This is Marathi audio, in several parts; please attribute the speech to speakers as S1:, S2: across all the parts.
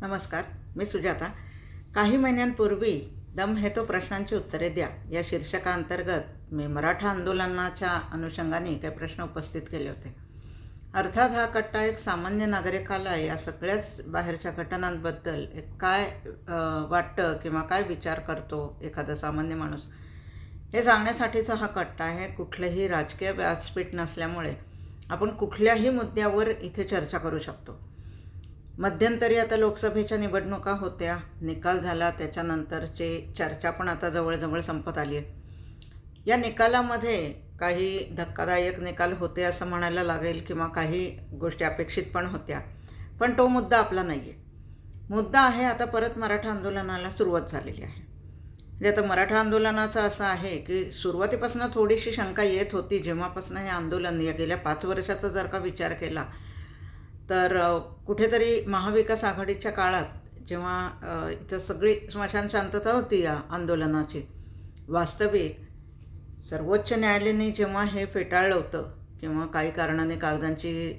S1: नमस्कार मी सुजाता. काही महिन्यांपूर्वी दम हे तो प्रश्नांची उत्तरे द्या. या शीर्षकाअंतर्गत मी मराठा आंदोलनाच्या अनुषंगाने काही प्रश्न उपस्थित केले होते. अर्थात हा कट्टा एक सामान्य नागरिकाला या सगळ्याच बाहेरच्या घटनांबद्दल एक काय वाटतं किंवा काय विचार करतो एखादा सामान्य माणूस? हे सांगण्यासाठीचा हा कट्टा आहे. कुठलंही राजकीय व्यासपीठ नसल्यामुळे आपण कुठल्याही मुद्द्यावर इथे चर्चा करू शकतो. मध्यंतरी आता लोकसभेच्या निवडणुका होत्या. निकाल झाला त्याच्यानंतरची चर्चा पण आता जवळजवळ संपत आली आहे. या निकालामध्ये काही धक्कादायक निकाल होते असं म्हणायला लागेल किंवा काही गोष्टी अपेक्षित पण होत्या. पण तो मुद्दा आपला नाही आहे मुद्दा आहे आता परत मराठा आंदोलनाला सुरुवात झालेली आहे. म्हणजे आता मराठा आंदोलनाचं असं आहे की सुरुवातीपासून थोडीशी शंका येत होती. जेव्हापासून हे आंदोलन या गेल्या पाच वर्षाचा जर का विचार केला तर कुठेतरी महाविकास आघाडीच्या काळात जेव्हा इथं सगळी स्मशान शांतता होती या आंदोलनाची वास्तविक सर्वोच्च न्यायालयाने जेव्हा हे फेटाळलं होतं किंवा काही कारणाने कागदांची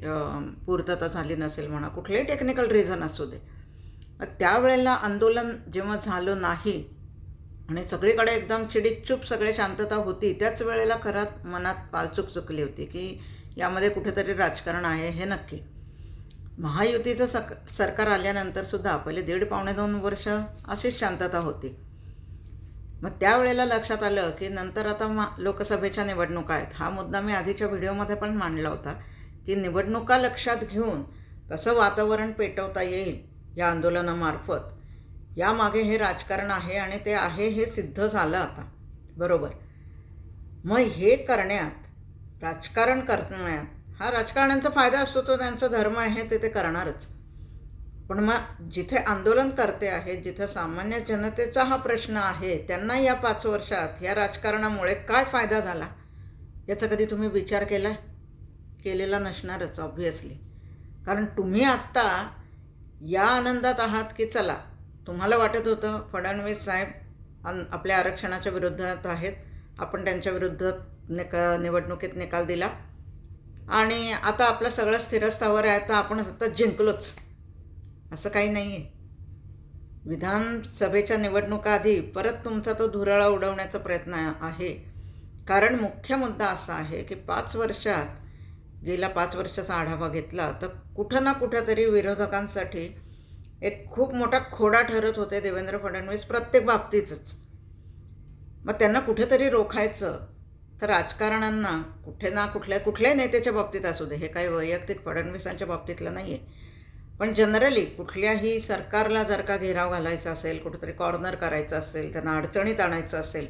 S1: पूर्तता झाली नसेल म्हणा कुठलेही टेक्निकल रिझन असू दे त्यावेळेला आंदोलन जेव्हा झालं नाही आणि सगळीकडे एकदम चिडीचूप सगळे शांतता होती त्याच वेळेला खरात मनात पालचूक चुकली होती की यामध्ये कुठेतरी राजकारण आहे हे नक्की. महायुतीचं सक सरकार आल्यानंतर सुद्धा पहिले दीड पावणे दोन वर्ष अशीच शांतता होती. मग त्यावेळेला लक्षात आलं की नंतर आता मा लोकसभेच्या निवडणुका आहेत. हा मुद्दा मी आधीच्या व्हिडिओमध्ये पण मांडला होता की निवडणुका लक्षात घेऊन कसं वातावरण पेटवता येईल या आंदोलनामार्फत यामागे हे राजकारण आहे आणि ते आहे हे सिद्ध झालं आता. बरोबर. मग हे करण्यात राजकारण करण्यात हा राजकारण्यांचा फायदा असतो तो त्यांचा धर्म आहे ते ते करणारच. पण मग जिथे आंदोलन करते आहे जिथे सामान्य जनतेचा हा प्रश्न आहे त्यांना या पाच वर्षात या राजकारणामुळे काय फायदा झाला? याचा कधी तुम्ही विचार केला केलेला नसणारच ऑब्व्हियसली कारण तुम्ही आत्ता या आनंदात आहात की चला तुम्हाला वाटत होतं फडणवीस साहेब अन आपल्या आरक्षणाच्या विरोधात आहेत आपण त्यांच्या विरुद्ध निका निवडणुकीत निकाल दिला. आणि आता आपलं सगळं स्थिरस्थावर आहे तर आपण आता जिंकलोच. असं काही नाही आहे विधानसभेच्या निवडणुका आधी परत तुमचा तो धुराळा उडवण्याचा प्रयत्न आहे. कारण मुख्य मुद्दा असा आहे की पाच वर्षात गेल्या पाच वर्षाचा आढावा घेतला तर कुठं ना कुठंतरी विरोधकांसाठी एक खूप मोठा खोडा ठरत होते देवेंद्र फडणवीस प्रत्येक बाबतीतच. मग त्यांना कुठेतरी रोखायचं तर राजकारणांना कुठे ना कुठल्या कुठल्याही नेत्याच्या बाबतीत असू दे हे काही वैयक्तिक फडणवीसांच्या बाबतीतलं नाही आहे पण जनरली कुठल्याही सरकारला जर का घेराव घालायचा असेल कुठेतरी कॉर्नर करायचं असेल त्यांना अडचणीत आणायचं असेल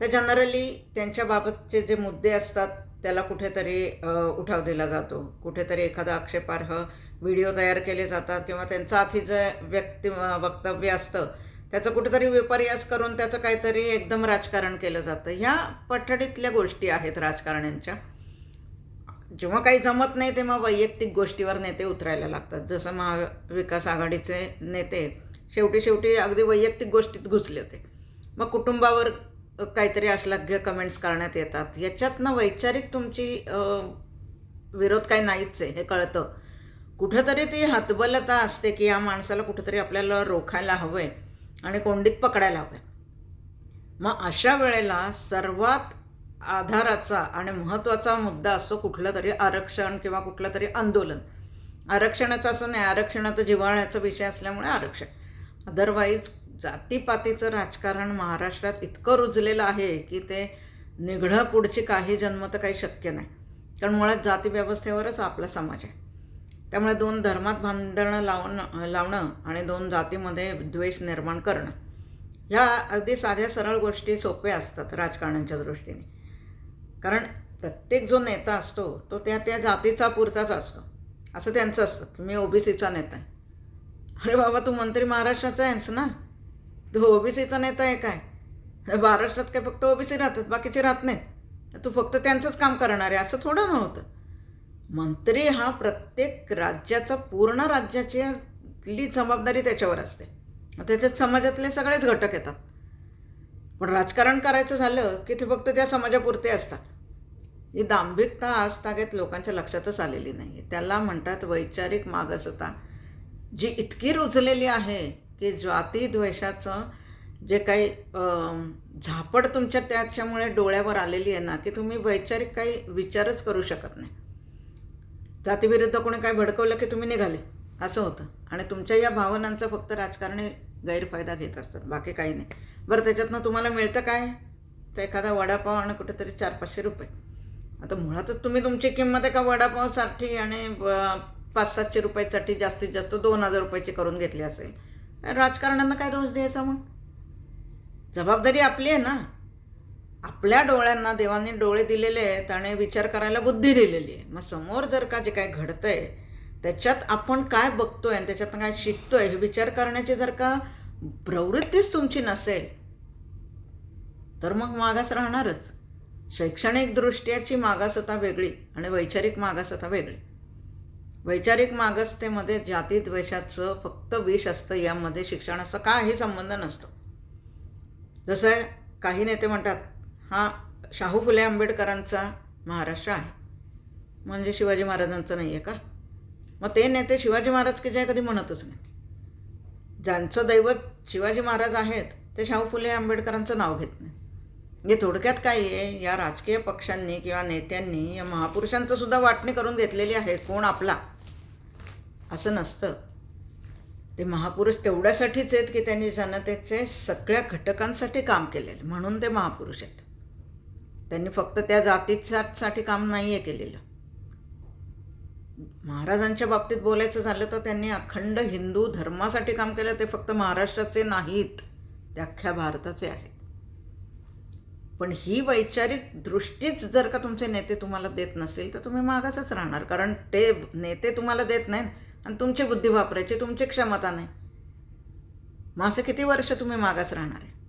S1: तर जनरली त्यांच्याबाबतचे जे मुद्दे असतात त्याला कुठेतरी उठाव दिला जातो. कुठेतरी एखादा आक्षेपार्ह व्हिडिओ तयार केले जातात किंवा त्यांचं आधी जे व्यक्ती वक्तव्य असतं त्याचं कुठेतरी विपर्यास करून त्याचं काहीतरी एकदम राजकारण केलं जातं. ह्या पठडीतल्या गोष्टी आहेत राजकारण्यांच्या. जेव्हा काही जमत नाही तेव्हा वैयक्तिक गोष्टीवर नेते उतरायला लागतात. जसं महाविकास आघाडीचे नेते शेवटी शेवटी अगदी वैयक्तिक गोष्टीत घुसले होते. मग कुटुंबावर काहीतरी अश्लाघ्य कमेंट्स करण्यात येतात. याच्यातनं वैचारिक तुमची विरोध काही नाहीच आहे हे कळतं. कुठंतरी ती हतबलता असते की या माणसाला कुठंतरी आपल्याला रोखायला हवं आहे आणि कोंडीत पकडायला हव्यात मग अशा वेळेला सर्वात आधाराचा आणि महत्त्वाचा मुद्दा असतो कुठलं तरी आरक्षण किंवा कुठलं तरी आंदोलन. आरक्षणाचं असं नाही आरक्षणाचं जिव्हाळ्याचा विषय असल्यामुळे आरक्षण. अदरवाईज जातीपातीचं राजकारण महाराष्ट्रात इतकं रुजलेलं आहे की ते निघणं पुढची काही जन्म तर काही शक्य नाही. कारण मुळात जातीव्यवस्थेवरच आपला समाज आहे. त्यामुळे दोन धर्मात भांडणं लावणं लावणं आणि दोन जातीमध्ये द्वेष निर्माण करणं ह्या अगदी साध्या सरळ गोष्टी सोप्या असतात राजकारण्यांच्या दृष्टीने. कारण प्रत्येक जो नेता असतो तो त्या त्या जातीचा पुरताच असतो. असं त्यांचं असतं. की मी ओबीसीचा नेता आहे. अरे बाबा तू मंत्री महाराष्ट्राचा आहेस ना? तू ओबीसीचा नेता आहे काय? महाराष्ट्रात काय फक्त ओबीसी राहतात बाकीचे राहत नाहीत. तू फक्त त्यांचंच काम करणार आहे असं थोडं नव्हतं. मंत्री हा प्रत्येक राज्याचा पूर्ण राज्याची जबाबदारी त्याच्यावर असते. त्याच्यात समाजातले सगळेच घटक येतात. पण राजकारण करायचं झालं की ते फक्त त्या समाजापुरते असतात. ही दांभिकता आजतागत लोकांच्या लक्षातच आलेली नाही आहे त्याला म्हणतात वैचारिक मागसता. जी इतकी रुजलेली आहे की जाती द्वेषाचं जे काही झापड तुमच्या त्याच्यामुळे डोळ्यावर आलेली आहे ना की तुम्ही वैचारिक काही विचारच करू शकत नाही. जातीविरुद्ध कोणी काय भडकवलं की तुम्ही निघाले? असं होतं. आणि तुमच्या या भावनांचा फक्त राजकारणी गैरफायदा घेत असतात. बाकी काही नाही. बरं त्याच्यातनं तुम्हाला मिळतं काय? तर एखादा वडापाव आणि कुठेतरी चार पाचशे रुपये. आता मुळातच तुम्ही तुमची किंमत एका वडापावसाठी आणि पाच सातशे रुपयासाठी जास्तीत जास्त दोन हजार रुपयाची करून घेतली असेल. तर राजकारण्यांना काय दोष द्यायचा मग? जबाबदारी आपली आहे ना. आपल्या डोळ्यांना देवाने डोळे दिलेले आहेत आणि विचार करायला बुद्धी दिलेली आहे. मग समोर जर का जे काय घडतंय त्याच्यात आपण काय बघतोय आणि त्याच्यात काय शिकतोय हे विचार करण्याची जर का प्रवृत्तीच तुमची नसेल तर मग मागास राहणारच. शैक्षणिक दृष्ट्याची मागासता वेगळी आणि वैचारिक मागासता वेगळी. वैचारिक मागासतेमध्ये जाती द्वेषाचं फक्त विष असतं यामध्ये शिक्षणाचा काही संबंध नसतो. जसं काही नेते म्हणतात हा शाहू फुले आंबेडकरांचा महाराष्ट्र आहे. म्हणजे शिवाजी महाराजांचं नाही आहे का? मग ते नेते शिवाजी महाराज की जे कधी म्हणतच नाही. ज्यांचं दैवत शिवाजी महाराज आहेत ते शाहू फुले आंबेडकरांचं नाव घेत नाही. म्हणजे थोडक्यात काय आहे? या राजकीय पक्षांनी किंवा नेत्यांनी या महापुरुषांचं सुद्धा वाटणी करून घेतलेली आहे कोण आपला? असं नसतं. ते महापुरुष तेवढ्यासाठीच आहेत की त्यांनी जनतेचे सगळ्या घटकांसाठी काम केलेलं म्हणून ते महापुरुष आहेत. त्यांनी फक्त त्या जातीसाठी काम नाही आहे केलेलं. महाराजांच्या बाबतीत बोलायचं झालं तर त्यांनी अखंड हिंदू धर्मासाठी काम केलं ते फक्त महाराष्ट्राचे नाहीत ते अख्ख्या भारताचे आहेत. पण ही वैचारिक दृष्टीच जर का तुमचे नेते तुम्हाला देत नसेल तर तुम्ही मागासच राहणार. कारण ते नेते तुम्हाला देत नाहीत आणि तुमची बुद्धी वापरायची तुमची क्षमता नाही. मग असं किती वर्ष तुम्ही मागास राहणार आहे?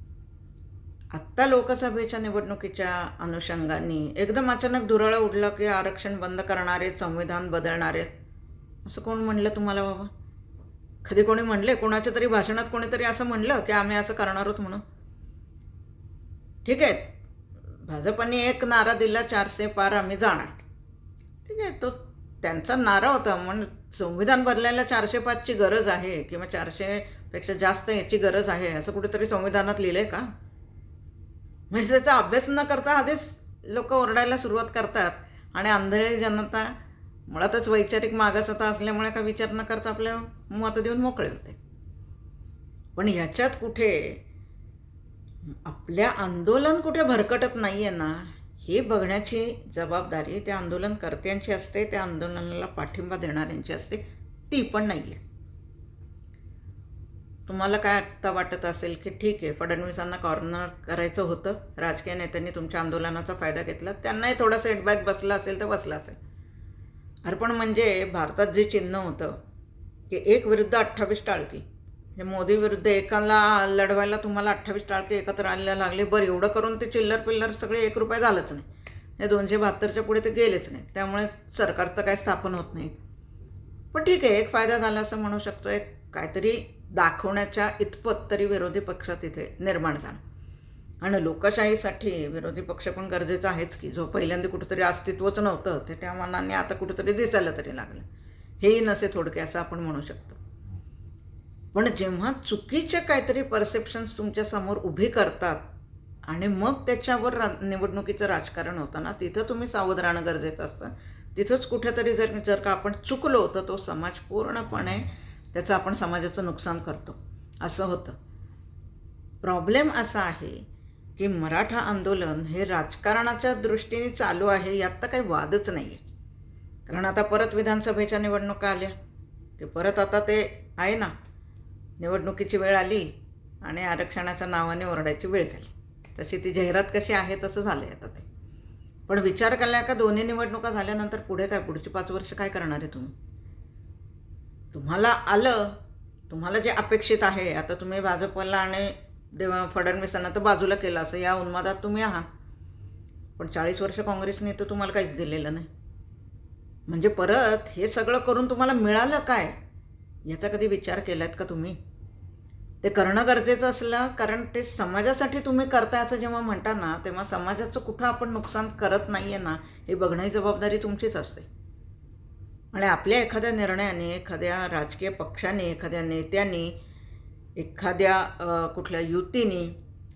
S1: आत्ता लोकसभेच्या निवडणुकीच्या अनुषंगाने एकदम अचानक दुराळा उडलं की आरक्षण बंद करणारे संविधान बदलणारे. असं कोण म्हणलं तुम्हाला बाबा? कधी कोणी म्हणले? कोणाच्या तरी भाषणात कोणीतरी असं म्हणलं की आम्ही असं करणार आहोत म्हणून? ठीक आहे. भाजपने एक नारा दिला चारशे पार आम्ही जाणार. ठीक आहे तो त्यांचा नारा होता. म्हणून संविधान बदलायला चारशे पाचची गरज आहे किंवा चारशेपेक्षा जास्त याची गरज आहे असं कुठेतरी संविधानात लिहिलं आहे का? म्हणजे त्याचा अभ्यास न करता आधीच लोक ओरडायला सुरुवात करतात. आणि आंधळी जनता मुळातच वैचारिक मागासता असल्यामुळे का विचार न करता आपल्या मत देऊन मोकळे होते. पण ह्याच्यात कुठे? आपल्या आंदोलन कुठे भरकटत नाही आहे ना हे बघण्याची जबाबदारी त्या आंदोलनकर्त्यांची असते त्या आंदोलनाला पाठिंबा देणाऱ्यांची असते ती पण नाही आहे तुम्हाला काय आत्ता वाटत असेल की ठीक आहे फडणवीसांना कॉर्नर करायचं होतं. राजकीय नेत्यांनी तुमच्या आंदोलनाचा फायदा घेतला. त्यांनाही थोडा सेटबॅक बसला असेल तर बसला असेल. अर्पण म्हणजे भारतात जे चिन्ह होतं की एक विरुद्ध अठ्ठावीस टाळकी. म्हणजे मोदी विरुद्ध एकाला लढवायला तुम्हाला अठ्ठावीस टाळके एकत्र आणायला लागले. बरं एवढं करून ते चिल्लर पिल्लर सगळे एक रुपये झालंच नाही. हे दोनशे बहात्तरच्या पुढे ते गेलेच नाही त्यामुळे सरकार तर स्थापन होत नाही. पण ठीक आहे एक फायदा झाला असं म्हणू शकतो. एक काहीतरी दाखवण्याच्या इतपत तरी विरोधी पक्ष तिथे निर्माण झाला. आणि लोकशाहीसाठी विरोधी पक्ष पण गरजेचा आहेच की जो पहिल्यांदा कुठंतरी अस्तित्वच नव्हतं ते त्या मनाने आता कुठंतरी दिसायला तरी लागलं. हेही नसे थोडके असं आपण म्हणू शकतो. पण जेव्हा चुकीचे काहीतरी परसेप्शन्स तुमच्यासमोर उभी करतात आणि मग त्याच्यावर रा निवडणुकीचं राजकारण होतं ना तिथं तुम्ही सावध राहणं गरजेचं असतं. तिथंच कुठेतरी जर जर का आपण चुकलो तर तो समाज पूर्णपणे त्याचं आपण समाजाचं नुकसान करतो. असं होतं. प्रॉब्लेम असा आहे की मराठा आंदोलन हे राजकारणाच्या दृष्टीने चालू आहे यात तर काही वादच नाही आहे कारण आता परत विधानसभेच्या निवडणुका आल्या. की परत आता ते आहे ना. निवडणुकीची वेळ आली आणि आरक्षणाच्या नावाने ओरडायची वेळ झाली. तशी ती जाहिरात कशी आहे तसं झालं आहे आता ते. पण विचार केला का दोन्ही निवडणुका झाल्यानंतर पुढे काय पुढची पाच वर्ष काय करणार आहे तुम्ही? तुम्हाला आलं तुम्हाला जे अपेक्षित आहे आता तुम्ही भाजपला आणि देवा फडणवीसांना तर बाजूला केलं असं या उन्मादात तुम्ही आहात पण चाळीस वर्ष काँग्रेसने तर तुम्हाला काहीच दिलेलं नाही. म्हणजे परत हे सगळं करून तुम्हाला मिळालं काय? याचा कधी विचार केलात का तुम्ही? ते करणं गरजेचं असलं कारण ते समाजासाठी तुम्ही करताय असं जेव्हा म्हणता ना तेव्हा समाजाचं कुठं आपण नुकसान करत नाही आहे ना हे बघण्याची जबाबदारी तुमचीच असते. आणि आपल्या एखाद्या निर्णयाने एखाद्या राजकीय पक्षाने एखाद्या नेत्याने एखाद्या कुठल्या युतीने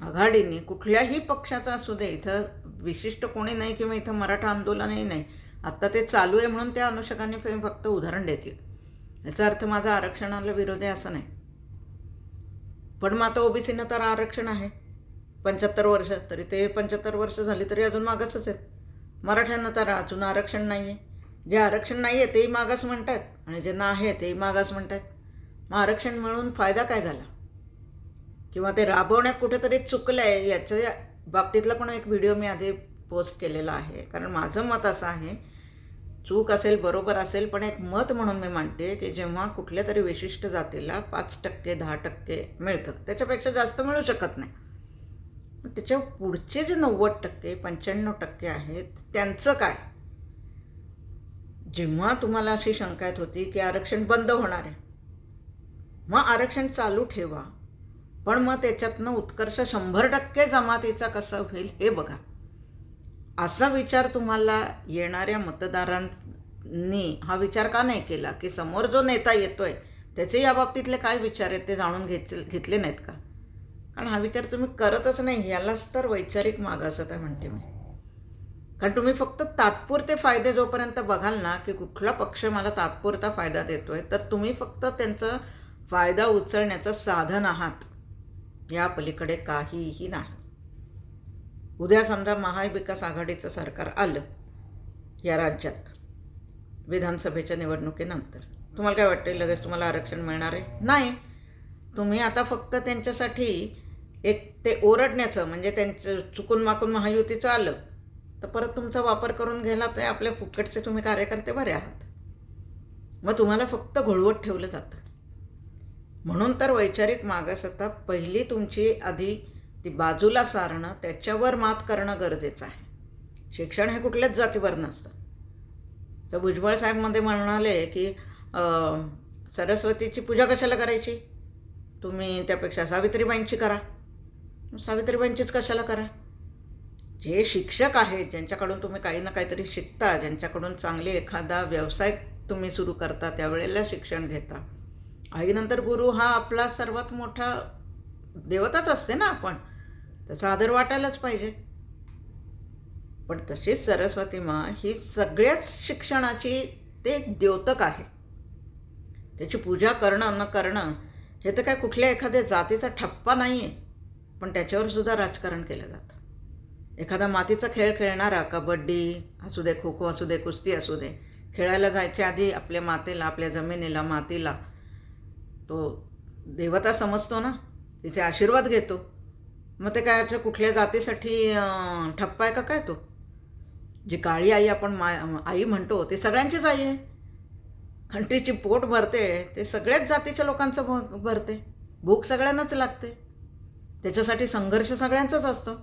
S1: आघाडीने कुठल्याही पक्षाचा असू दे इथं विशिष्ट कोणी नाही किंवा इथं मराठा आंदोलनही नाही. आत्ता ते चालू आहे म्हणून त्या अनुषंगाने फक्त उदाहरण देतील. याचा अर्थ माझा आरक्षणाला विरोध आहे असं नाही. पण मग आता ओबीसीनं तर आरक्षण आहे. पंच्याहत्तर वर्ष तरी ते पंच्याहत्तर वर्ष झाली तरी अजून मागासच आहेत. मराठ्यांना तर अजून आरक्षण नाही आहे जे आरक्षण नाही आहे तेही मागास म्हणतात आणि ज्यांना आहे तेही मागास म्हणतात मग आरक्षण मिळून फायदा काय झाला? किंवा ते राबवण्यात कुठेतरी चुकलं आहे याच्या बाबतीतला पण एक व्हिडिओ मी आधी पोस्ट केलेला आहे. कारण माझं मत असं आहे चूक असेल बरोबर असेल पण एक मत म्हणून मी मांडते की जेव्हा कुठल्या तरी विशिष्ट जातीला पाच टक्के दहा टक्के मिळतं त्याच्यापेक्षा जास्त मिळू शकत नाही. त्याच्या पुढचे जे नव्वद टक्के पंच्याण्णव टक्के आहेत त्यांचं काय? जेव्हा तुम्हाला अशी शंका येत होती की आरक्षण बंद होणार आहे मग आरक्षण चालू ठेवा. पण मग त्याच्यातनं उत्कर्ष शंभर टक्के जमातीचा कसा होईल हे बघा. असा विचार तुम्हाला येणाऱ्या मतदारांनी हा विचार का नाही केला की समोर जो नेता येतोय त्याचे या बाबतीतले काय विचार आहेत ते जाणून घेतले घेतले नाहीत का? कारण हा विचार तुम्ही करतच नाही यालाच तर वैचारिक मागासत म्हणते मी. कारण तुम्ही फक्त तात्पुरते फायदे जोपर्यंत बघाल ना की कुठला पक्ष मला तात्पुरता फायदा देतो आहे तर तुम्ही फक्त त्यांचा फायदा उचलण्याचं साधन आहात. या पलीकडे काहीही नाही. उद्या समजा महाविकास आघाडीचं सरकार आलं या राज्यात विधानसभेच्या निवडणुकीनंतर. तुम्हाला काय वाटते लगेच तुम्हाला आरक्षण मिळणार आहे? नाही. तुम्ही आता फक्त त्यांच्यासाठी एक ते ओरडण्याचं म्हणजे त्यांचं चुकून माकून महायुतीचं आलं. तर परत तुमचा वापर करून गेला तर आपल्या फुकटचे तुम्ही कार्यकर्ते बरे आहात. मग तुम्हाला फक्त घोळवत ठेवलं जातं. म्हणून तर वैचारिक मागासता पहिली तुमची आधी ती बाजूला सारणं त्याच्यावर मात करणं गरजेचं आहे. शिक्षण हे कुठल्याच जातीवर नसतं. तर भुजबळ साहेबमध्ये म्हणाले की सरस्वतीची पूजा कशाला करायची? तुम्ही त्यापेक्षा सावित्रीबाईंची करा. सावित्रीबाईंचीच कशाला करा? जे शिक्षक आहेत ज्यांच्याकडून तुम्ही काही ना काहीतरी शिकता ज्यांच्याकडून चांगले एखादा व्यवसाय तुम्ही सुरू करता त्यावेळेला शिक्षण घेता. आईनंतर गुरु हा आपला सर्वात मोठा देवताच असते ना आपण. त्याचा आदर वाटायलाच पाहिजे. पण तशीच सरस्वती मा ही सगळ्याच शिक्षणाची ते एक द्योतक आहे. त्याची पूजा करणं न करणं हे तर काय कुठल्या एखाद्या जातीचा ठप्पा नाही आहे पण त्याच्यावर सुद्धा राजकारण केलं जातं. एखादा मातीचा खेळ खेळणारा कबड्डी असू दे खो खो असू दे कुस्ती असू दे खेळायला जायच्या आधी आपल्या मातेला आपल्या जमिनीला मातीला तो देवता समजतो ना? तिचे आशीर्वाद घेतो. मग ते काय कुठल्या जातीसाठी ठप्पा आहे का काय तो? जी काळी आई आपण मा आई म्हणतो ती सगळ्यांचीच आई आहे. खंटीची पोट भरते ते सगळ्याच जातीच्या लोकांचं भ भरते. भूक सगळ्यांनाच लागते. त्याच्यासाठी संघर्ष सगळ्यांचाच असतो.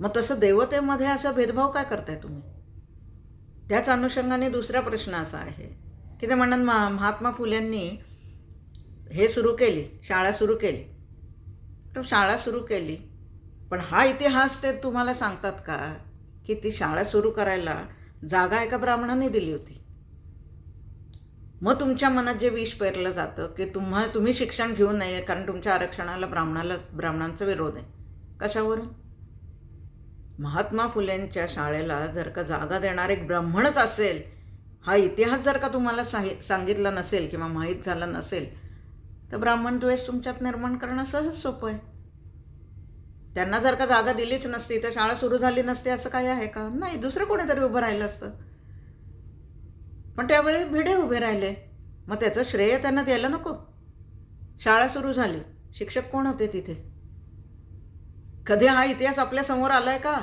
S1: मग तसं देवतेमध्ये असा भेदभाव काय करताय तुम्ही? त्याच अनुषंगाने दुसरा प्रश्न असा आहे की ते म्हणतात मा महात्मा फुल्यांनी हे सुरू केली शाळा सुरू केली. तर शाळा सुरू केली. पण हा इतिहास ते तुम्हाला सांगतात का की ती शाळा सुरू करायला जागा एका ब्राह्मणाने दिली होती? मग तुमच्या मनात जे विष पेरलं जातं की तुम्हा तुम्ही शिक्षण घेऊ नये कारण तुमच्या आरक्षणाला ब्राह्मणाला ब्राह्मणांचा विरोध आहे. कशावरून? महात्मा फुलेंच्या शाळेला जर का जागा देणार एक ब्राह्मणच असेल हा इतिहास जर का तुम्हाला साहि सांगितला नसेल किंवा माहीत झाला नसेल तर ब्राह्मण द्वेष तुमच्यात निर्माण करणं सहज सोपं आहे. त्यांना जर का जागा दिलीच नसती तर शाळा सुरू झाली नसती असं काही आहे का? नाही दुसरं कोणीतरी उभं राहिलं असतं. पण त्यावेळी भिडे उभे राहिले. मग त्याचं श्रेय त्यांना द्यायला नको. शाळा सुरू झाली. शिक्षक कोण होते तिथे? कधी हा इतिहास आपल्यासमोर आलाय का?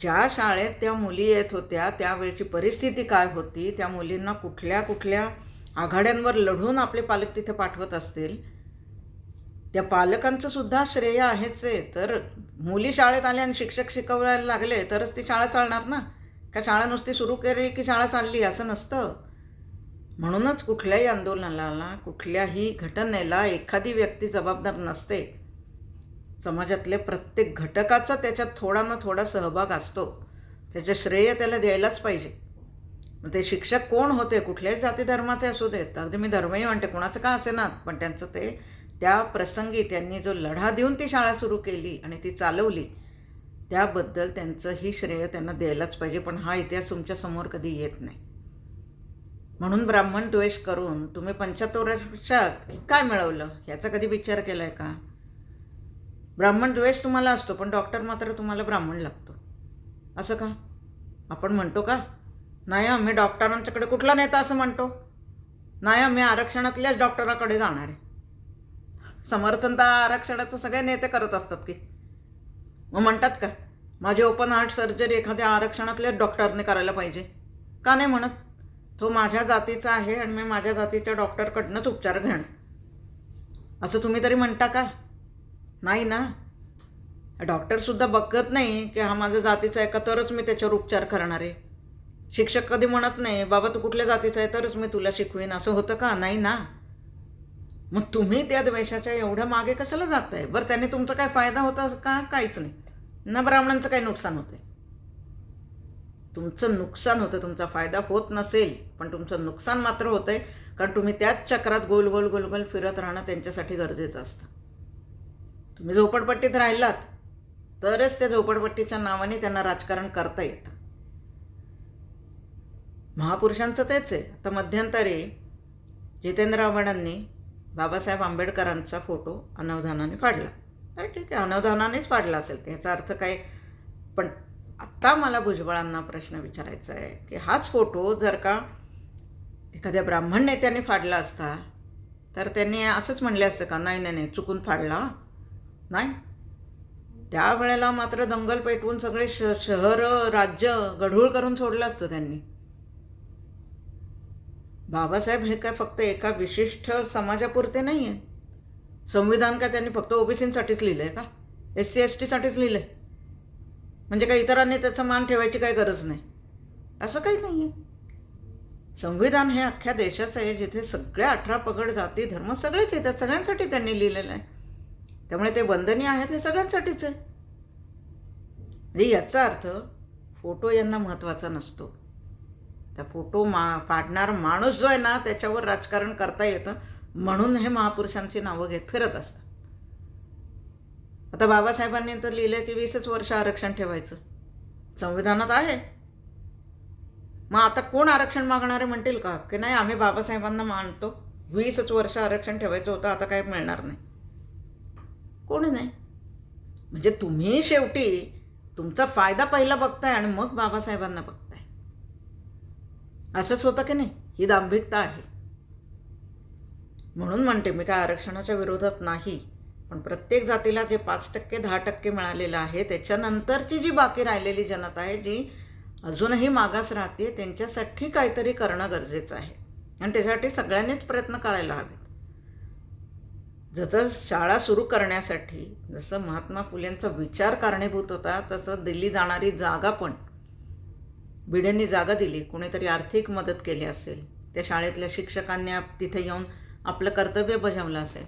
S1: ज्या शाळेत त्या मुली येत होत्या त्यावेळची परिस्थिती काय होती? त्या मुलींना कुठल्या कुठल्या आघाड्यांवर लढून आपले पालक तिथे पाठवत असतील? त्या पालकांचं सुद्धा श्रेय आहेच आहे. तर मुली शाळेत आल्या आणि शिक्षक शिकवायला लागले तरच ती शाळा चालणार ना? का शाळा नुसती सुरू केली की शाळा चालली असं नसतं? म्हणूनच कुठल्याही आंदोलनाला कुठल्याही घटनेला एखादी व्यक्ती जबाबदार नसते. समाजातले प्रत्येक घटकाचा त्याच्यात थोडा ना थोडा सहभाग असतो. त्याचे श्रेय त्याला द्यायलाच पाहिजे. मग ते शिक्षक कोण होते? कुठल्याही जाती धर्माचे असू देत. अगदी मी धर्मही म्हणते कोणाचं का असेनात पण त्यांचं ते त्या प्रसंगी त्यांनी जो लढा देऊन ती शाळा सुरू केली आणि ती चालवली त्याबद्दल त्यांचंही श्रेय त्यांना द्यायलाच पाहिजे. पण हा इतिहास तुमच्यासमोर कधी येत नाही. म्हणून ब्राह्मण द्वेष करून तुम्ही पंच्याहत्तर वर्षात काय मिळवलं? ह्याचा कधी विचार केला आहे का? ब्राह्मण द्वेष तुम्हाला असतो पण डॉक्टर मात्र तुम्हाला ब्राह्मण लागतो. असं का? आपण म्हणतो का? नाही आम्ही डॉक्टरांच्याकडे कुठला नेता असं म्हणतो? नाही आम्ही आरक्षणातल्याच डॉक्टराकडे जाणार आहे. समर्थन तर आरक्षणाचं सगळे नेते करत असतात की. मग म्हणतात का माझी ओपन हार्ट सर्जरी एखाद्या आरक्षणातल्याच डॉक्टरने करायला पाहिजे? का नाही म्हणत? तो माझ्या जातीचा आहे आणि मी माझ्या जातीच्या डॉक्टरकडनंच उपचार घेणं असं तुम्ही तरी म्हणता का? नाही ना. डॉक्टरसुद्धा बघत नाही की हा माझा जातीचा आहे का तरच मी त्याच्यावर उपचार करणार आहे. शिक्षक कधी म्हणत नाही बाबा तू कुठल्या जातीचा आहे तरच मी तुला शिकवीन. असं होतं का? नाही ना. मग तुम्ही त्या द्वेषाच्या एवढ्या मागे कशाला जात आहे बरं त्याने तुमचा काय फायदा होता का? काहीच नाही. ना ब्राह्मणांचं काही नुकसान होते तुमचं नुकसान होतं तुमचा फायदा होत नसेल पण तुमचं नुकसान मात्र होतं आहे कारण तुम्ही त्याच चक्रात गोल गोल गोल गोल फिरत राहणं त्यांच्यासाठी गरजेचं असतं. तुम्ही झोपडपट्टीत राहिलात तरच त्या झोपडपट्टीच्या नावाने त्यांना राजकारण करता येतं. महापुरुषांचं तेच आहे. आता मध्यंतरी जितेंद्र आव्हाडांनी बाबासाहेब आंबेडकरांचा फोटो अनवधानाने फाडला. तर ठीक आहे अनवधानानेच फाडला असेल त्याचा अर्थ काय? पण आत्ता मला भुजबळांना प्रश्न विचारायचा आहे की हाच फोटो जर का एखाद्या ब्राह्मण नेत्याने फाडला असता तर त्यांनी असंच म्हणले असतं का नाही नाही नाही चुकून फाडला. नाही? त्यावेळेला मात्र दंगल पेटवून सगळे श शहरं राज्य गढूळ करून सोडलं असतं त्यांनी. बाबासाहेब हे काय फक्त एका विशिष्ट समाजापुरते नाही आहे संविधान काय त्यांनी फक्त ओबीसींसाठीच लिहिलं आहे का? एस सी एस टीसाठीच लिहिलं आहे म्हणजे काही इतरांनी त्याचं मान ठेवायची काही गरज नाही? असं काही नाही आहे संविधान हे अख्ख्या देशाचं आहे जिथे सगळ्या अठरा पगड जाती धर्म सगळेच येतात सगळ्यांसाठी त्यांनी लिहिलेलं आहे. त्यामुळे ते वंदनीय आहेत हे सगळ्यांसाठीच आहे. म्हणजे याचा अर्थ फोटो यांना महत्त्वाचा नसतो. त्या फोटो मा फाडणारा माणूस जो आहे ना त्याच्यावर राजकारण करता येतं. म्हणून हे महापुरुषांची नावं घेत फिरत असतात. आता बाबासाहेबांनी तर लिहिलं की वीसच वर्ष आरक्षण ठेवायचं. संविधानात आहे. मग आता कोण आरक्षण मागणारे म्हणतील का? की नाही आम्ही बाबासाहेबांना मानतो. वीसच वर्ष आरक्षण ठेवायचं होतं आता काय मिळणार नाही. कोणी नाही म्हणजे तुम्ही शेवटी तुमचा फायदा पहिला बघताय आणि मग बाबासाहेबांना बघताय. असंच होतं की नाही? ही दांभिकता आहे. म्हणून म्हणते मी काय आरक्षणाच्या विरोधात नाही पण प्रत्येक जातीला जे पाच टक्के दहा टक्के मिळालेलं आहे त्याच्यानंतरची जी बाकी राहिलेली जनता आहे जी अजूनही मागास राहते त्यांच्यासाठी काहीतरी करणं गरजेचं आहे. आणि त्याच्यासाठी सगळ्यांनीच प्रयत्न करायला हवेत. जसं शाळा सुरू करण्यासाठी जसं महात्मा फुलेंचा विचार कारणीभूत होता तसं दिली जाणारी जागा पण भिडेंनी जागा दिली कुणीतरी आर्थिक मदत केली असेल. त्या शाळेतल्या शिक्षकांनी आप तिथे येऊन आपलं कर्तव्य बजावलं असेल.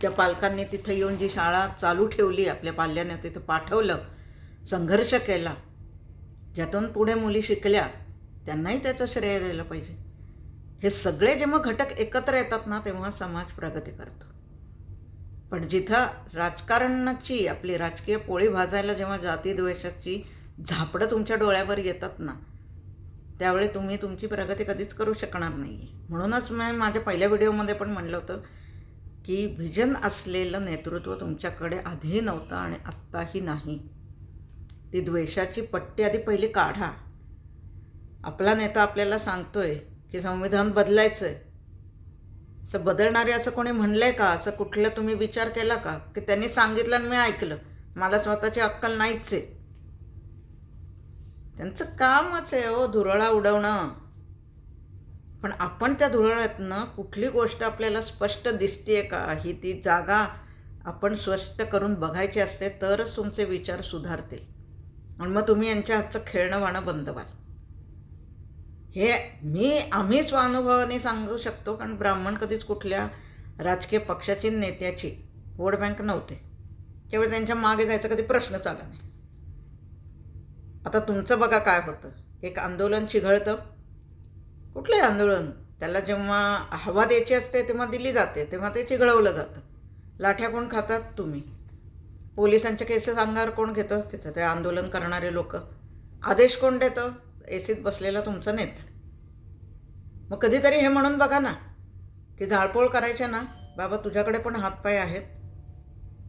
S1: त्या पालकांनी तिथे येऊन जी शाळा चालू ठेवली आपल्या पाल्याने तिथं पाठवलं संघर्ष केला ज्यातून पुढे मुली शिकल्या त्यांनाही त्याचं श्रेय द्यायला पाहिजे. हे सगळे जेव्हा घटक एकत्र येतात ना तेव्हा समाज प्रगती करतो. पण जिथं राजकारणाची आपली राजकीय पोळी भाजायला जेव्हा जातीद्वेषाची झापडं तुमच्या डोळ्यावर येतात ना त्यावेळी तुम्ही तुमची प्रगती कधीच करू शकणार नाही म्हणूनच मी माझ्या पहिल्या व्हिडिओमध्ये पण म्हणलं होतं की व्हिजन असलेलं नेतृत्व तुमच्याकडे आधी नव्हतं आणि आत्ताही नाही. ती द्वेषाची पट्टी आधी पहिली काढा. आपला नेता आपल्याला सांगतोय की संविधान बदलायचं आहे असं बदलणारे असं कोणी म्हणलंय का? असं कुठलं तुम्ही विचार केला का? की त्यांनी सांगितलं आणि मी ऐकलं. मला स्वतःची अक्कल नाहीच आहे. त्यांचं कामच आहे हो धुरळा उडवणं. पण आपण त्या धुरळ्यातनं कुठली गोष्ट आपल्याला स्पष्ट दिसते का? ही ती जागा आपण स्पष्ट करून बघायची असते तरच तुमचे विचार सुधारतील. आणि मग तुम्ही यांच्या हातचं खेळणं वाणं बंद व्हाल. हे मी आम्ही स्वानुभवाने सांगू शकतो कारण ब्राह्मण कधीच कुठल्या राजकीय पक्षाची नेत्याची वोट बँक नव्हते. त्यावेळी त्यांच्या मागे जायचा कधी प्रश्नच आला नाही. आता तुमचं बघा काय होतं. एक आंदोलन चिघळतं. कुठलंही आंदोलन त्याला जेव्हा हवा द्यायची असते तेव्हा दिली जाते तेव्हा ते चिघळवलं जातं. लाठ्या कोण खातात? तुम्ही. पोलिसांच्या केसेस अंगावर कोण घेतं? तिथं ते आंदोलन करणारे लोक. आदेश कोण देतं? ए सीत बसलेला तुमचा नेता. मग कधीतरी हे म्हणून बघा ना की जाळपोळ करायच्या ना बाबा तुझ्याकडे पण हातपाय आहेत.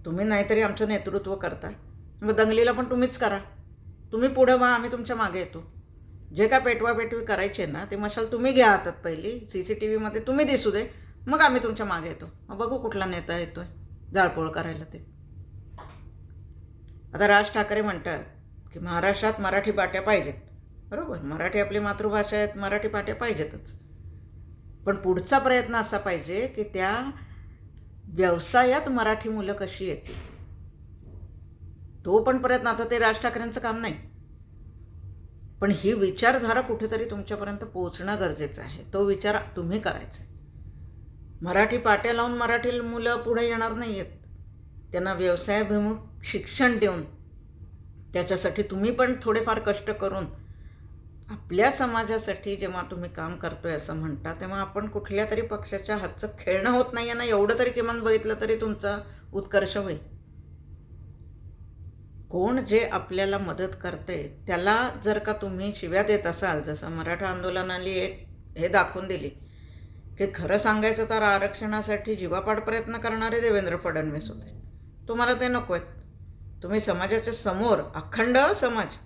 S1: तुम्ही नाहीतरी आमचं नेतृत्व करता. मग दंगलीला पण तुम्हीच करा. तुम्ही पुढं व्हा आम्ही तुमच्या मागे येतो. जे काय पेटवा पेटवी करायचे ना ते मशाल तुम्ही घ्या हातात पहिली. सी सी टी व्हीमध्ये तुम्ही दिसू दे मग आम्ही तुमच्या मागे येतो. मग बघू कुठला नेता येतो आहे जाळपोळ करायला ते. आता राज ठाकरे म्हणतात की महाराष्ट्रात मराठी पाट्या पाहिजेत. बरोबर. मराठी आपली मातृभाषा आहेत मराठी पाट्या पाहिजेतच. पण पुढचा प्रयत्न असा पाहिजे की त्या व्यवसायात मराठी मुलं कशी येतील? तो पण प्रयत्न. आता ते राज ठाकरेंचं काम नाही. पण ही विचारधारा कुठेतरी तुमच्यापर्यंत पोहोचणं गरजेचं आहे. तो विचार तुम्ही करायचा मराठी पाट्या लावून मराठी मुलं पुढे येणार नाही आहेत त्यांना व्यवसायाभिमुख शिक्षण देऊन त्याच्यासाठी तुम्ही पण थोडेफार कष्ट करून आपल्या समाजासाठी जेव्हा तुम्ही काम करतोय असं म्हणता तेव्हा आपण कुठल्या तरी पक्षाच्या हातचं खेळणं होत नाही आहे ना एवढं तरी किमान बघितलं तरी तुमचा उत्कर्ष होईल. कोण जे आपल्याला मदत करते त्याला जर का तुम्ही शिव्या देत असाल जसं मराठा आंदोलनाने एक हे दाखवून दिली की खरं सांगायचं तर आरक्षणासाठी जीवापाड प्रयत्न करणारे देवेंद्र फडणवीस होते. तुम्हाला ते नको आहेत तुम्ही समाजाच्या समोर अखंड समाज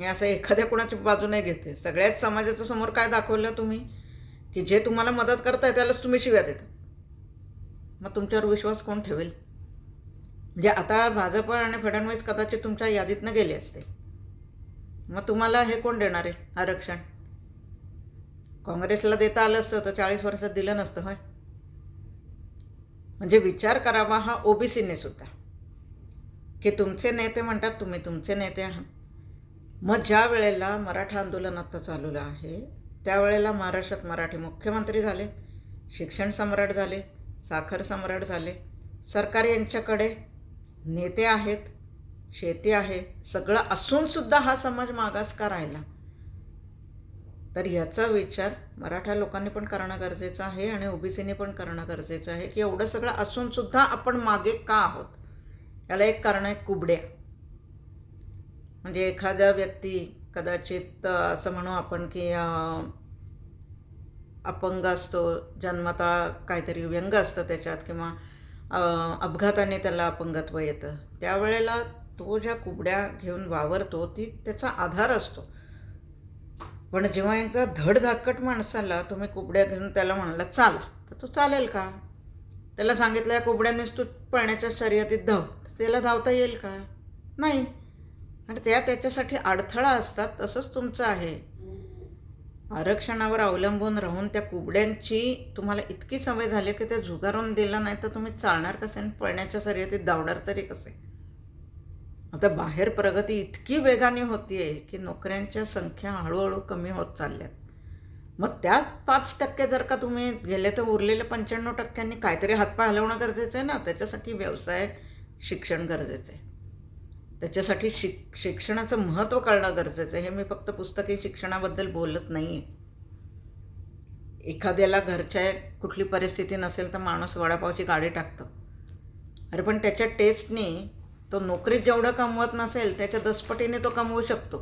S1: मी असं एखाद्या कुणाची बाजू नाही घेते सगळ्याच समाजाच्या समोर काय दाखवलं तुम्ही? की जे तुम्हाला मदत करताय त्यालाच तुम्ही शिव्या देतात मग तुमच्यावर विश्वास कोण ठेवेल? म्हणजे आता भाजप आणि फडणवीस कदाचित तुमच्या यादीतनं गेले असते. मग तुम्हाला हे कोण देणार आहे? आरक्षण? काँग्रेसला देता आलं असतं तर चाळीस वर्षात दिलं नसतं होय? म्हणजे विचार करावा हा ओबीसीने सुद्धा. की तुमचे नेते म्हणतात तुम्ही तुमचे नेते आहात. मग ज्या वेळेला मराठा आंदोलन आता चालू आहे त्यावेळेला महाराष्ट्रात मराठी मुख्यमंत्री झाले शिक्षण सम्राट झाले साखर सम्राट झाले सरकार यांच्याकडे नेते आहेत शेती आहे सगळं असूनसुद्धा हा समाज मागास का राहिला? तर याचा विचार मराठा लोकांनी पण करणं गरजेचं आहे आणि ओबीसीने पण करणं गरजेचं आहे की एवढं सगळं असूनसुद्धा आपण मागे का आहोत? याला एक कारण आहे कुबड्या. म्हणजे एखाद्या व्यक्ती कदाचित असं म्हणू आपण की अपंग असतो जन्मता काहीतरी व्यंग असतं त्याच्यात किंवा अपघाताने त्याला अपंगत्व येतं. त्यावेळेला तो ज्या कुबड्या घेऊन वावरतो ती त्याचा आधार असतो. पण जेव्हा एकदा धडधाकट माणसाला तुम्ही कुबड्या घेऊन त्याला म्हणलं चाला. तर तो चालेल का? त्याला सांगितलं या कुबड्यानेच तू पळण्याच्या शर्यतीत धाव. त्याला धावता येईल का? नाही. त्या त्याच्यासाठी अडथळा असतात तसंच तुमचं आहे. आरक्षणावर अवलंबून राहून त्या कुबड्यांची तुम्हाला इतकी सवय झाली की ते झुगारून दिलं नाही तर तुम्ही चालणार कसे आणि पळण्याच्या शर्यतीत धावणार तरी कसे? आता बाहेर प्रगती इतकी वेगाने होतीये की नोकऱ्यांच्या संख्या हळूहळू कमी होत चालल्यात. मग त्यात पाच टक्के जर का तुम्ही गेले तर उरलेल्या पंच्याण्णव टक्क्यांनी काहीतरी हातपाय हलवणं गरजेचं आहे ना? त्याच्यासाठी व्यवसाय शिक्षण गरजेचं आहे. त्याच्यासाठी शिक शिक्षणाचं महत्त्व कळणं गरजेचं आहे. हे मी फक्त पुस्तकी शिक्षणाबद्दल बोलत नाही आहे एखाद्याला घरच्या कुठली परिस्थिती नसेल तर माणूस वडापावची गाडी टाकतो. अरे पण त्याच्या टेस्टने तो नोकरीत जेवढं कमवत नसेल त्याच्या दसपटीने तो कमवू शकतो.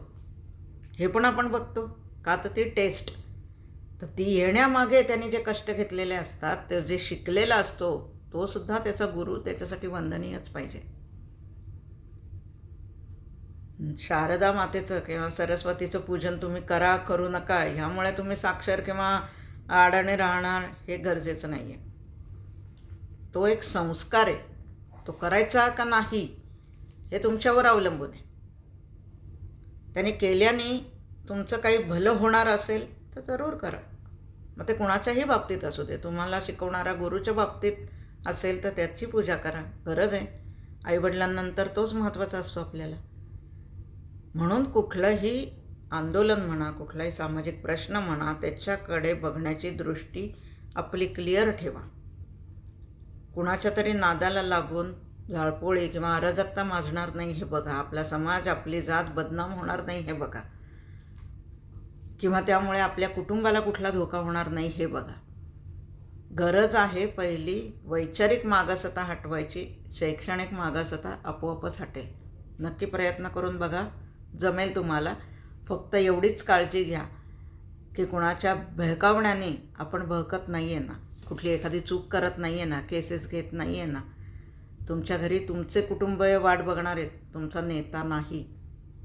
S1: हे पण आपण बघतो. का तर ती टेस्ट तर ती येण्यामागे त्याने जे कष्ट घेतलेले असतात ते जे शिकलेला असतो तो सुद्धा त्याचा गुरु त्याच्यासाठी वंदनीयच पाहिजे. शारदा मातेचं किंवा सरस्वतीचं पूजन तुम्ही करा करू नका ह्यामुळे तुम्ही साक्षर किंवा आडाने राहणार हे गरजेचं नाही आहे तो एक संस्कार आहे. तो करायचा का नाही हे तुमच्यावर अवलंबून आहे. त्याने केल्याने तुमचं काही भलं होणार असेल तर जरूर करा. मग ते कुणाच्याही बाबतीत असू दे. तुम्हाला शिकवणारा गुरुच्या बाबतीत असेल तर त्याची पूजा करा. गरज आहे. आईवडिलांनंतर तोच महत्त्वाचा असतो आपल्याला. म्हणून कुठलंही आंदोलन म्हणा कुठलाही सामाजिक प्रश्न म्हणा त्याच्याकडे बघण्याची दृष्टी आपली क्लिअर ठेवा. कुणाच्या तरी नादाला लागून झाळपोळी किंवा अराजकता माजणार नाही हे बघा. आपला समाज आपली जात बदनाम होणार नाही हे बघा. किंवा त्यामुळे आपल्या कुटुंबाला कुठला धोका होणार नाही हे बघा. गरज आहे पहिली वैचारिक मागासता हटवायची शैक्षणिक मागासता आपोआपच हटेल. नक्की प्रयत्न करून बघा. जमेल तुम्हाला. फक्त एवढीच काळजी घ्या की कुणाच्या बहकावण्याने आपण बहकत नाही आहे ना. कुठली एखादी चूक करत नाही आहे ना केसेस घेत नाही आहे ना. तुमच्या घरी तुमचे कुटुंब वाट बघणार आहेत तुमचा नेता नाही.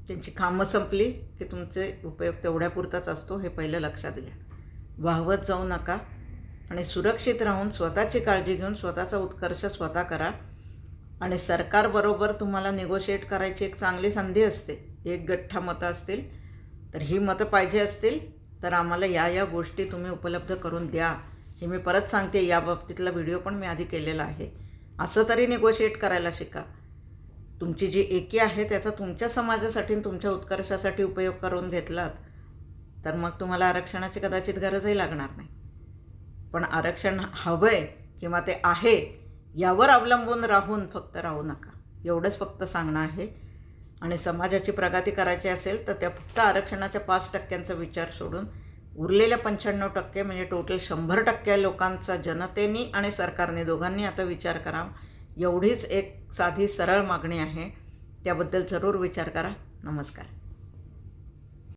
S1: त्यांची कामं संपली की तुमचे उपयोग तेवढ्यापुरताच असतो हे पहिलं लक्षात घ्या. वाहवत जाऊ नका आणि सुरक्षित राहून स्वतःची काळजी घेऊन स्वतःचा उत्कर्ष स्वतः करा. आणि सरकारबरोबर तुम्हाला निगोशिएट करायची एक चांगली संधी असते. एक गठ्ठा मतं असतील तर ही मतं पाहिजे असतील तर आम्हाला या या गोष्टी तुम्ही उपलब्ध करून द्या. हे मी परत सांगते या बाबतीतला व्हिडिओ पण मी आधी केलेला आहे. असं तरी निगोशिएट करायला शिका. तुमची जी एकी आहे त्याचा तुमच्या समाजासाठी तुमच्या उत्कर्षासाठी उपयोग करून घेतलात तर मग तुम्हाला आरक्षणाची कदाचित गरजही लागणार नाही. पण आरक्षण हवं आहे किंवा ते आहे यावर अवलंबून राहून फक्त राहू नका. एवढंच फक्त सांगणं आहे. आणि समाजाची प्रगती करायची असेल तर त्या फक्त आरक्षणाच्या पाच टक्क्यांचा विचार सोडून उरलेल्या पंच्याण्णव टक्के म्हणजे टोटल शंभर टक्के लोकांचा जनतेनी आणि सरकारने दोघांनी आता विचार करा एवढीच एक साधी सरळ मागणी आहे. त्याबद्दल जरूर विचार करा. नमस्कार.